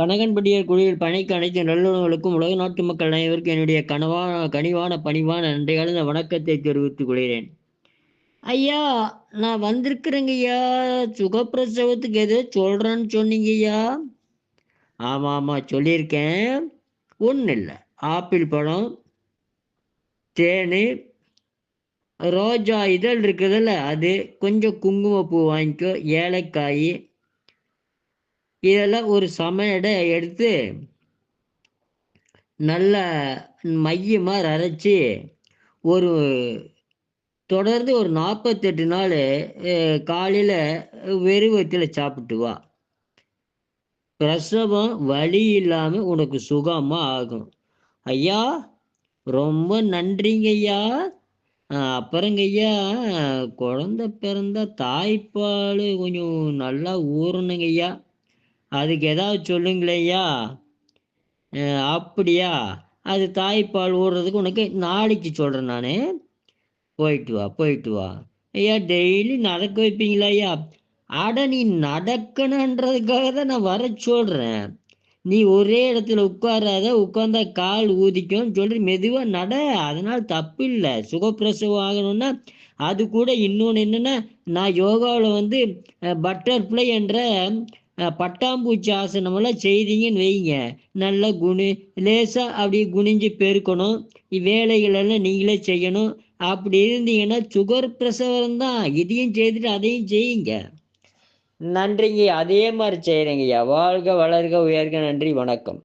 கனகன்பட்டியர் குழுவில் பணிக்கு அனைத்து நல்லுணவுகளுக்கும் உலக நாட்டு மக்கள் அனைவருக்கும் என்னுடைய கனவான கனிவான பணிவான நன்றி கலந்த வணக்கத்தை தெரிவித்துக் கொள்கிறேன். ஐயா நான் வந்திருக்கிறேங்க ஐயா. சுகப்பிரசவத்துக்கு எது சொல்கிறேன்னு சொன்னீங்க ஐயா. ஆமாம் ஆமாம் சொல்லியிருக்கேன். ஒன்றும் இல்லை. ஆப்பிள் பழம் தேன் ரோஜா இதழ் இருக்குதுல்ல அது. கொஞ்சம் குங்குமப்பூ வாங்கிக்கோ. ஏலக்காய் இதெல்லாம் ஒரு சமையடை எடுத்து நல்ல மையமாக அரைச்சி ஒரு தொடர்ந்து ஒரு நாற்பத்தெட்டு நாள் காலையில் வெறுவத்தில் சாப்பிட்டு வா. பிரசவம் வலி இல்லாமல் உனக்கு சுகமாக ஆகும். ஐயா ரொம்ப நன்றிங்க ஐயா. அப்புறங்க ஐயா குழந்த பிறந்த தாய்ப்பால் கொஞ்சம் நல்லா ஊறணுங்க ஐயா. அதுக்கு ஏதாவது சொல்லுங்களேயா அப்படியா? அது தாய்ப்பால் ஊடுறதுக்கு உனக்கு நாளைக்கு சொல்கிறேன் நான். போயிட்டு வா போயிட்டு வா. ஐயா டெய்லி நடக்க வைப்பீங்களா ஐயா அட நீ நடக்கணுன்றதுக்காக தான் நான் வர சொல்கிறேன் நீ ஒரே இடத்துல உட்காராத உட்காந்தா கால் ஊதிக்கும்னு சொல்லி மெதுவாக நட. அதனால் தப்பு இல்லை சுகப்பிரசவம் ஆகணும்னா அது கூட இன்னொன்று என்னென்னா நான் யோகாவில் வந்து பட்டர்ஃப்ளை என்ற பட்டாம்பூச்சி ஆசனமெல்லாம் செய்தீங்கன்னு வைங்க. நல்லா குனி லேசாக அப்படியே குனிஞ்சு பெருக்கணும். வேலைகளெல்லாம் நீங்களே செய்யணும். அப்படி இருந்தீங்கன்னா சுகர் பிரசவரம் தான். இதையும் செய்துட்டு அதையும் செய்யுங்க. நன்றிங்க. அதே மாதிரி செய்கிறேங்கய்யா வாழ்க வளர்க உயர்க. நன்றி. வணக்கம்.